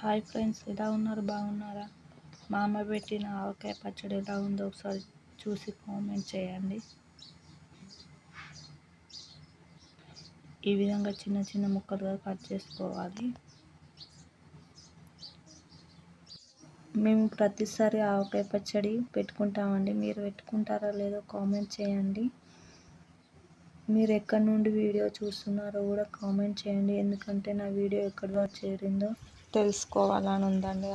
Hi friends ఎలా ఉన్నారు? బాగున్నారా? మా అమ్మ పెట్టిన ఆవకాయ పచ్చడి ఎలా ఉందో ఒకసారి చూసి కామెంట్ చేయండి. ఈ విధంగా చిన్న చిన్న ముక్కలుగా కట్ చేసుకోవాలి. మేము ప్రతిసారి ఆవకాయ పచ్చడి పెట్టుకుంటామండి. మీరు పెట్టుకుంటారా లేదో కామెంట్ చేయండి. మీరు ఎక్కడి నుండి వీడియో చూస్తున్నారో కూడా కామెంట్ చేయండి. ఎందుకంటే నా వీడియో ఎక్కడి వరకు చేరిందో తెలుసుకోవాలని ఉందండి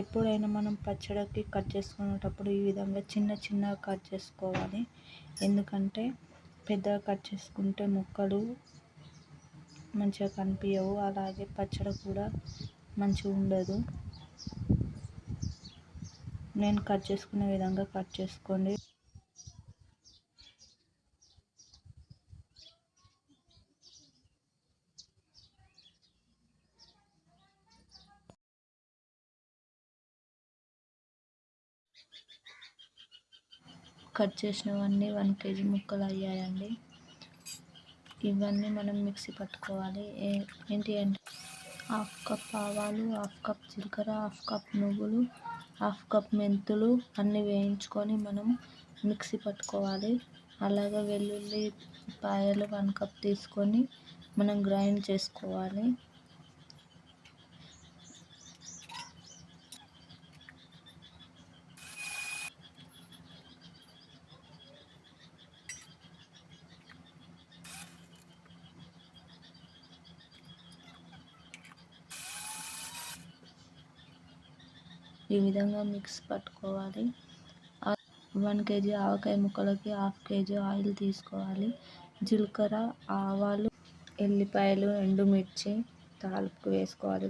ఎప్పుడైనా మనం పచ్చడికి కట్ చేసుకునేటప్పుడు ఈ విధంగా చిన్న చిన్నగా కట్ చేసుకోవాలి. ఎందుకంటే పెద్దగా కట్ చేసుకుంటే ముక్కలు మంచిగా కనిపించవు. అలాగే పచ్చడి కూడా మంచిగా ఉండదు. నేను కట్ చేసుకునే విధంగా కట్ చేసుకోండి. కట్ చేసినవన్నీ వన్ కేజీ ముక్కలు అయ్యాయండి. ఇవన్నీ మనం మిక్సీ పట్టుకోవాలి. ఏంటి అంటే హాఫ్ కప్ ఆవాలు హాఫ్ కప్ జీలకర్ర హాఫ్ కప్ నువ్వులు హాఫ్ కప్ మెంతులు అన్నీ వేయించుకొని మనం మిక్సీ పట్టుకోవాలి. అలాగే వెల్లుల్లి పాయలు వన్ కప్ తీసుకొని మనం గ్రైండ్ చేసుకోవాలి. ఈ విధంగా మిక్స్ పట్టుకోవాలి. వన్ కేజీ ఆవకాయ ముక్కలకి హాఫ్ కేజీ ఆయిల్ తీసుకోవాలి. జీలకర్ర ఆవాలు ఎల్లిపాయలు ఎండుమిర్చి తాలింపు వేసుకోవాలి.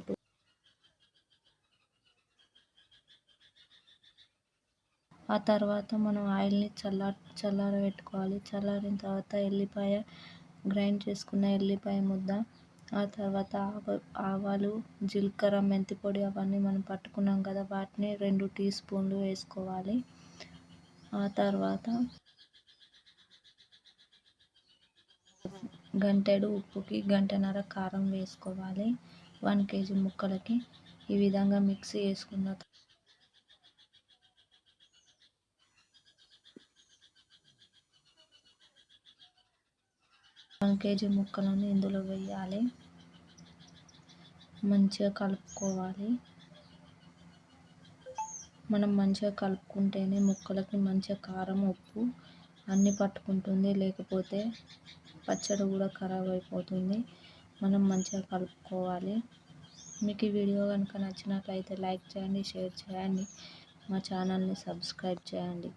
ఆ తర్వాత మనం ఆయిల్ని చల్లార చల్లార పెట్టుకోవాలి చల్లారిన తర్వాత ఎల్లిపాయ గ్రైండ్ చేసుకున్న ఎల్లిపాయ ముద్ద ఆ తర్వాత ఆవాలు జీలకర్ర మెంతి పొడి అవన్నీ మనం పట్టుకున్నాం కదా వాటిని రెండు టీ స్పూన్లు వేసుకోవాలి. ఆ తర్వాత గంటెడు ఉప్పుకి గంటన్నర కారం వేసుకోవాలి. వన్ కేజీ ముక్కలకి. ఈ విధంగా మిక్సీ వేసుకున్న వన్ కేజీ ముక్కలను ఇందులో వేయాలి మంచిగా కలుపుకోవాలి. మనం మంచిగా కలుపుకుంటేనే ముక్కలకి మంచిగా కారం ఉప్పు అన్నీ పట్టుకుంటుంది. లేకపోతే పచ్చడి కూడా ఖరాబ్ అయిపోతుంది. మనం మంచిగా కలుపుకోవాలి. మీకు ఈ వీడియో కనుక నచ్చినట్లయితే లైక్ చేయండి షేర్ చేయండి. మా ఛానల్ని సబ్స్క్రైబ్ చేయండి.